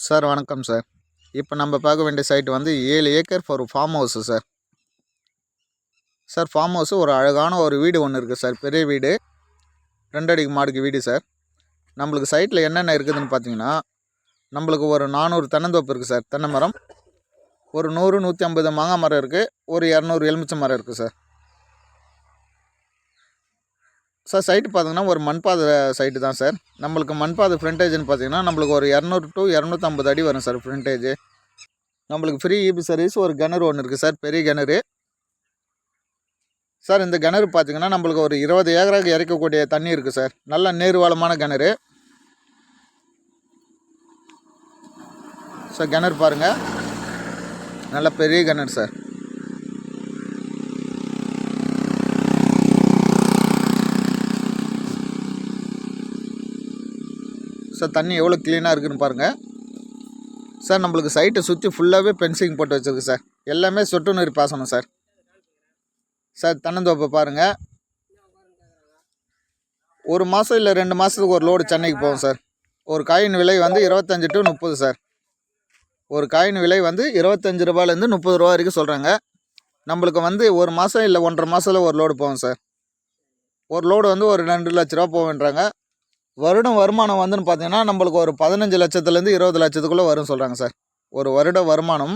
Sir வணக்கம் sir. இப்போ நம்ம பார்க்க வேண்டிய சைட் வந்து ஏழு acre for farm house sir. Sir farm house ஒரு அழகான ஒரு வீடு ஒன்று இருக்குது சார். பெரிய வீடு. ரெண்டடிக்கு மாடுக்கு வீடு சார். நம்மளுக்கு சைட்டில் என்னென்ன இருக்குதுன்னு பார்த்தீங்கன்னா நம்மளுக்கு ஒரு நானூறு தென்னந்தோப்பு இருக்குது சார். தென்னை மரம். ஒரு நூறு நூற்றி ஐம்பது மாங்காய் மரம் இருக்குது ஒரு இரநூறு எலுமிச்சை மரம் இருக்குது சார். சார் சைட்டு பார்த்தீங்கன்னா ஒரு மண்பாதை சைட்டு தான் சார். நம்மளுக்கு மண்பாதை ஃப்ரண்டேஜ்னு பார்த்தீங்கன்னா நம்மளுக்கு ஒரு இரநூறு டு இரநூத்தம்பது அடி வரும் சார் ஃப்ரண்டேஜ் நம்மளுக்கு ஃப்ரீ இபி சர்வீஸ் ஒரு கிணறு ஒன்று இருக்குது சார் பெரிய கிணறு. சார் இந்த கிணறு பார்த்தீங்கன்னா நம்மளுக்கு ஒரு இருபது ஏக்கராக்கு இறைக்கக்கூடிய தண்ணி இருக்குது சார். நல்ல நீர்வளமான கிணறு. சார் கிணறு பாருங்கள் நல்ல பெரிய கிணறு சார். சார் தண்ணி எவ்வளோ க்ளீனாக இருக்குன்னு பாருங்கள் சார் நம்மளுக்கு சைட்டை சுற்றி ஃபுல்லாகவே பென்சிங் போட்டு வச்சுருக்கு சார். எல்லாமே சொட்டு நீர் பாசனம் சார். சார் தென்னந்தோப்பை பாருங்கள் ஒரு மாதம் இல்லை ரெண்டு மாதத்துக்கு ஒரு லோடு சென்னைக்கு போகும் சார். ஒரு காயின் விலை வந்து இருபத்தஞ்சி டு முப்பது சார். ஒரு காயின் விலை வந்து இருபத்தஞ்சி ரூபாயிலேருந்து முப்பது ரூபா வரைக்கும் சொல்கிறாங்க நம்மளுக்கு வந்து ஒரு மாதம் இல்லை ஒன்றரை மாதத்தில் ஒரு லோடு போகும் சார். ஒரு லோடு வந்து ஒரு ரெண்டு லட்ச ரூபா போவேன்றாங்க வருடம் வருமானம் வந்துன்னு பார்த்தீங்கன்னா நம்மளுக்கு ஒரு பதினஞ்சு லட்சத்துலேருந்து இருபது லட்சத்துக்குள்ளே வரும் சொல்கிறாங்க சார். ஒரு வருட வருமானம்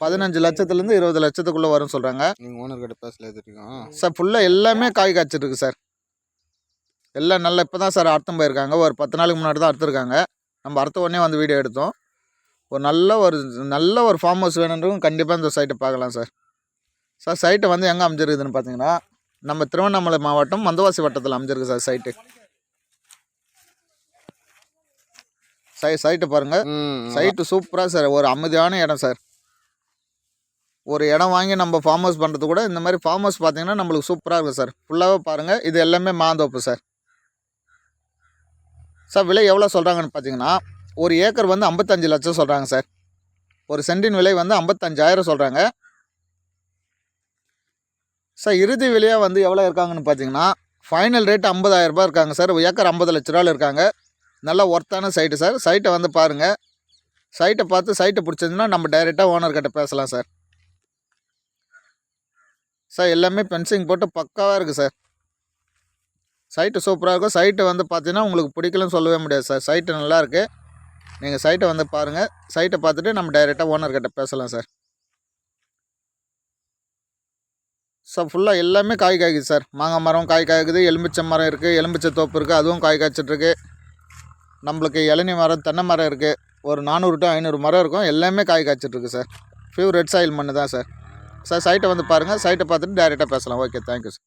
பதினஞ்சு லட்சத்துலேருந்து இருபது லட்சத்துக்குள்ளே வரும் சொல்கிறாங்க நீங்கள் ஓனர் கிட்ட பேசல எதிர்க்கோம். சார் ஃபுல்லாக எல்லாமே காய் காய்ச்சிருக்கு சார். எல்லாம் நல்லா இப்போ தான் சார் அர்த்தம் போயிருக்காங்க. ஒரு பத்து நாளைக்கு முன்னாடி தான் அறுத்துருக்காங்க. நம்ம அறுத்த உடனே வந்து வீடியோ எடுத்தோம். ஒரு நல்ல ஒரு நல்ல ஒரு ஃபார்ம் ஹவுஸ் வேணுன்றவங்க கண்டிப்பாக இந்த சைட்டை பார்க்கலாம் சார். சார் சைட்டை வந்து எங்கே அமைஞ்சிருக்குதுன்னு பார்த்தீங்கன்னா நம்ம திருவண்ணாமலை மாவட்டம் மந்தவாசி வட்டத்தில் அமைஞ்சிருக்கு சார் சைட்டு சை சைட்டை பாருங்கள் சைட்டு சூப்பராக சார் ஒரு அமைதியான இடம் சார் ஒரு இடம் வாங்கி நம்ம ஃபார்ம் ஹவுஸ் பண்ணுறது கூட இந்த மாதிரி ஃபார்ம் ஹவுஸ் பார்த்தீங்கன்னா நம்மளுக்கு சூப்பராக இருக்கும் சார் ஃபுல்லாகவே பாருங்கள் இது எல்லாமே மாந்தோப்பு சார் சார் விலை எவ்வளோ சொல்கிறாங்கன்னு பார்த்தீங்கன்னா ஒரு ஏக்கர் வந்து ஐம்பத்தஞ்சு லட்சம் சொல்கிறாங்க சார் ஒரு சென்டின் விலை வந்து ஐம்பத்தஞ்சாயிரம் சொல்கிறாங்க சார் இறுதி விலையாக வந்து எவ்வளோ இருக்காங்கன்னு பார்த்தீங்கன்னா ஃபைனல் ரேட் ஐம்பதாயிரம் ரூபாய் இருக்காங்க சார் ஒரு ஏக்கர் ஐம்பது லட்ச ரூபாயில் இருக்காங்க. நல்ல ஒர்த்தான சைட்டு சார் சைட்டை வந்து பாருங்கள் சைட்டை பார்த்து சைட்டை பிடிச்சதுன்னா நம்ம டைரெக்டாக ஓனர்கிட்ட பேசலாம் சார் சார் எல்லாமே பென்சிங் போட்டு பக்காவாக இருக்குது சார் சைட்டு சூப்பராக இருக்கும். சைட்டு வந்து பார்த்தீங்கன்னா உங்களுக்கு பிடிக்கலன்னு சொல்லவே முடியாது சார் சைட்டு நல்லாயிருக்கு நீங்கள் சைட்டை வந்து பாருங்கள் சைட்டை பார்த்துட்டு நம்ம டைரெக்டாக ஓனர்கிட்ட பேசலாம் சார் சார் ஃபுல்லாக எல்லாமே காய் காய்க்குது சார் மாங்காய் மரம் காய் காய்க்குது. எலுமிச்சை மரம் இருக்குது எலுமிச்சை தோப்பு இருக்குது அதுவும் காய் காய்ச்சிட்ருக்கு நம்மளுக்கு இளநீ மரம் தென்னை மரம் இருக்குது ஒரு நானூறு டு ஐநூறு மரம் இருக்கும். எல்லாமே காய் காய்ச்சிட்ருக்கு சார். ஃபியூ ரெட் சாயில் மண்ணு தான் சார். சார் சைட்டை வந்து பாருங்கள் சைட்டை பார்த்துட்டு டேரெக்டாக பேசலாம். Okay thank you sir